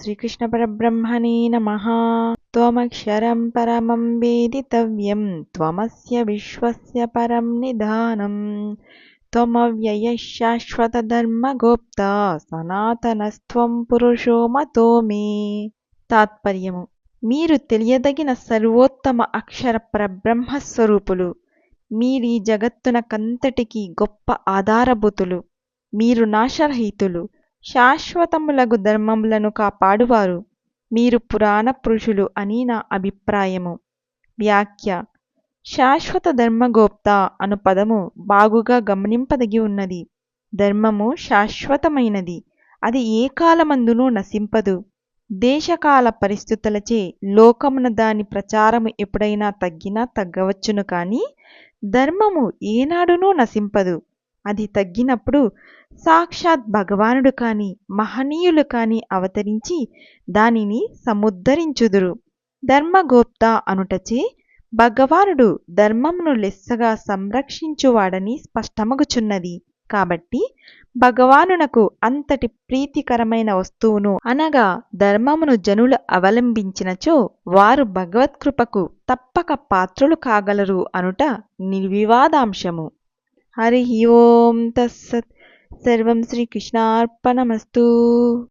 श्रीकृष्णपरब्रह्मणे नमः त्वमक्षरं परमं वेदितव्यं त्वमस्य विश्वस्य परं निधानम् त्वमव्ययः శాశ్వతధర్మగోప్తా సనాతనస్త్వం పురుషో మతో మే తాత్పర్యము మీరు తెలియదగిన సర్వోత్తమ అక్షర పరబ్రహ్మస్వరూపులు మీరీ జగత్తునకంతటికీ గొప్ప ఆధారభూతులు మీరు నాశరహితులు శాశ్వతములగు ధర్మములను కాపాడువారు. మీరు పురాణ పురుషులు అని నా అభిప్రాయము. వ్యాఖ్య. శాశ్వత ధర్మగోప్త అను పదము బాగుగా గమనింపదగి ఉన్నది. ధర్మము శాశ్వతమైనది. అది ఏ కాలమందునూ నశింపదు. దేశకాల పరిస్థితులచే లోకమున దాని ప్రచారము ఎప్పుడైనా తగ్గినా తగ్గవచ్చును కానీ ధర్మము ఏనాడునూ నశింపదు. అది తగ్గినప్పుడు సాక్షాత్ భగవానుడు కాని మహనీయులు కాని అవతరించి దానిని సముద్ధరించుదురు. ధర్మగోప్త అనుటచే భగవానుడు ధర్మమును లెస్సగా సంరక్షించువాడని స్పష్టమగుచున్నది. కాబట్టి భగవానునకు అంతటి ప్రీతికరమైన వస్తువును అనగా ధర్మమును జనులు అవలంబించినచో వారు భగవత్కృపకు తప్పక పాత్రులు కాగలరు అనుట నిర్వివాదాంశము. हरिः ओं तत्सत् सर्वं श्रीकृष्णार्पणमस्तु।